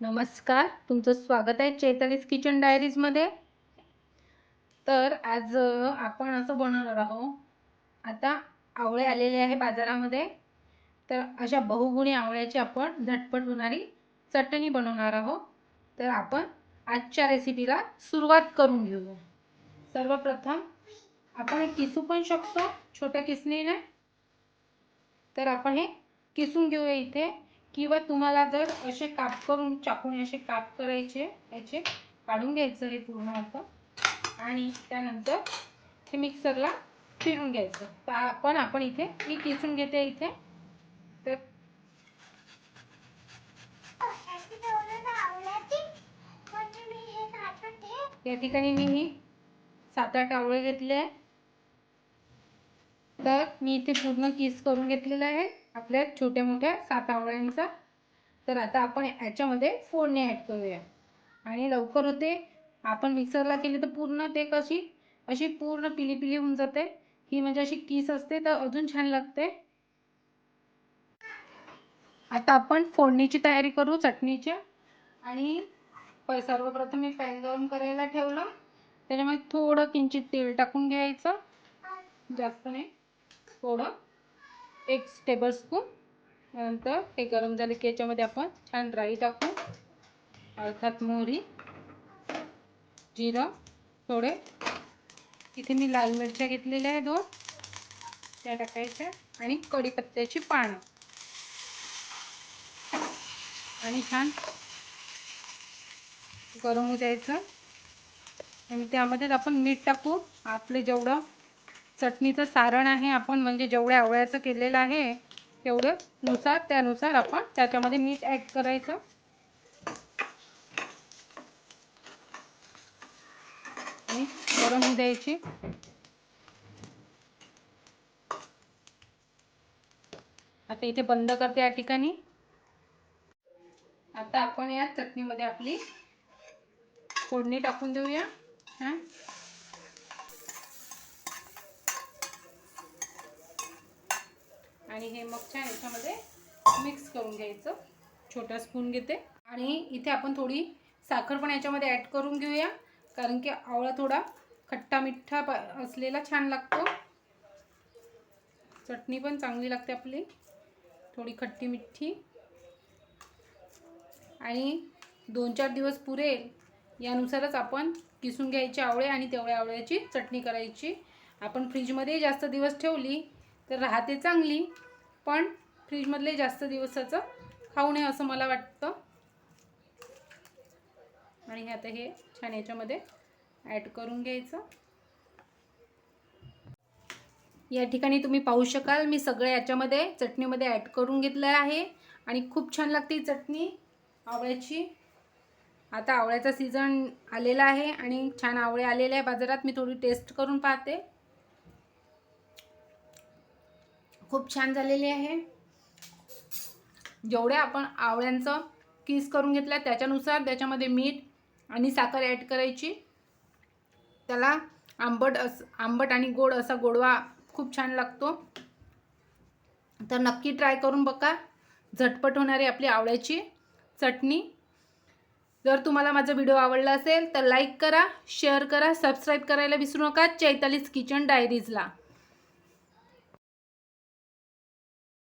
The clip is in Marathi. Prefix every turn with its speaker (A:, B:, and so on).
A: नमस्कार तुमचं स्वागत आहे चैतालीस किचन डायरीजमध्ये तर आज आपण असं बनवणार आहोत. आता आवळे आलेले आहे बाजारामध्ये. तर अशा बहुगुणी आवळ्याची आपण झटपट होणारी चटणी बनवणार आहोत. तर आपण आजच्या रेसिपीला सुरुवात करून घेऊ. सर्वप्रथम आपण हे किसू पण शकतो छोट्या किसणीने. तर आपण हे किसून घेऊया इथे. किंवा तुम्हाला जर असे काप करून चाकूने असे काप करायचे याचे काढून घ्यायचं हे पूर्ण असं आणि त्यानंतर हे मिक्सरला फिरून घ्यायचं. तर आपण आपण इथे मी किसून घेते इथे. तर या ठिकाणी मी ही सात आठ आवळे घेतले आहे. तर मी इथे पूर्ण किस करून घेतलेलं आहे. आपल्या छोट्या मोठ्या सात आवळ्यांचा. तर आता आपण याच्यामध्ये फोडणी ॲड करूया. आणि लवकर होते. आपण मिक्सरला केली तर पूर्ण ते कशी अशी पूर्ण पिली पिली होऊन जाते. ही म्हणजे अशी किस असते तर अजून छान लागते. आता आपण फोडणीची तयारी करू चटणीची आणि सर्वप्रथम मी पॅन गरम करायला ठेवलं. त्याच्यामध्ये थोडं किंचित तेल टाकून घ्यायचं. जास्त नाही. थोडं. एक टेबलस्पून नंतर ते गरम झाले की याच्यामध्ये आपण छान राई टाकू. अर्थात मोहरी जिरं थोडे. इथे मी लाल मिरच्या घेतलेल्या आहे दोन. त्या टाकायच्या आणि कढीपत्त्याची पानं. आणि छान गरम होऊ द्यायचं. आणि त्यामध्येच आपण मीठ टाकू. आपले जेवढं चटणीचं सारण आहे आपण म्हणजे जेवढ्या आवळ्याचं केलेलं आहे तेवढं नुसार त्यानुसार आपण त्याच्यामध्ये मीठ ॲड करायचं. आणि गरम होऊ द्यायची. आता इथे बंद करते या ठिकाणी. आता आपण या चटणीमध्ये आपली फोडणी टाकून देऊया. हां आणि हे मग छान याच्यामध्ये मिक्स करून घ्यायचं. छोटा स्पून घेते. आणि इथे आपण थोडी साखर पण याच्यामध्ये ॲड करून घेऊया. कारण की आवळा थोडा खट्टा मिठ्ठा प असलेला छान लागतो. चटणी पण चांगली लागते आपली. थोडी खट्टी मिठ्ठी. आणि दोन चार दिवस पुरेल यानुसारच आपण किसून घ्यायचे आवळे आणि तेवढ्या आवळ्याची चटणी करायची. आपण फ्रीजमध्ये जास्त दिवस ठेवली तर राहते चांगली. पण फ्रीजमधले जास्त दिवसाचं खाऊ नये असं मला वाटतं. आणि हे आता हे छान याच्यामध्ये ॲड करून घ्यायचं. या ठिकाणी तुम्ही पाहू शकाल मी सगळं याच्यामध्ये चटणीमध्ये ॲड करून घेतलं आहे. आणि खूप छान लागते ही चटणी आवळ्याची. आता आवळ्याचा सीझन आलेला आहे आणि छान आवळे आलेले आहे. बाजारात मी थोडी टेस्ट करून पाहते. खूप छान झालेली आहे. जेवढ्या आपण आवळ्यांचं किस करून घेतलं आहे त्याच्यानुसार त्याच्यामध्ये मीठ आणि साखर ॲड करायची. त्याला आंबट अस आंबट आणि गोड असा गोडवा खूप छान लागतो. तर नक्की ट्राय करून बघा. झटपट होणारी आपली आवळ्याची चटणी. जर तुम्हाला माझा व्हिडिओ आवडला असेल तर लाईक करा शेअर करा सबस्क्राईब करायला विसरू नका. चैतालीस किचन डायरीजला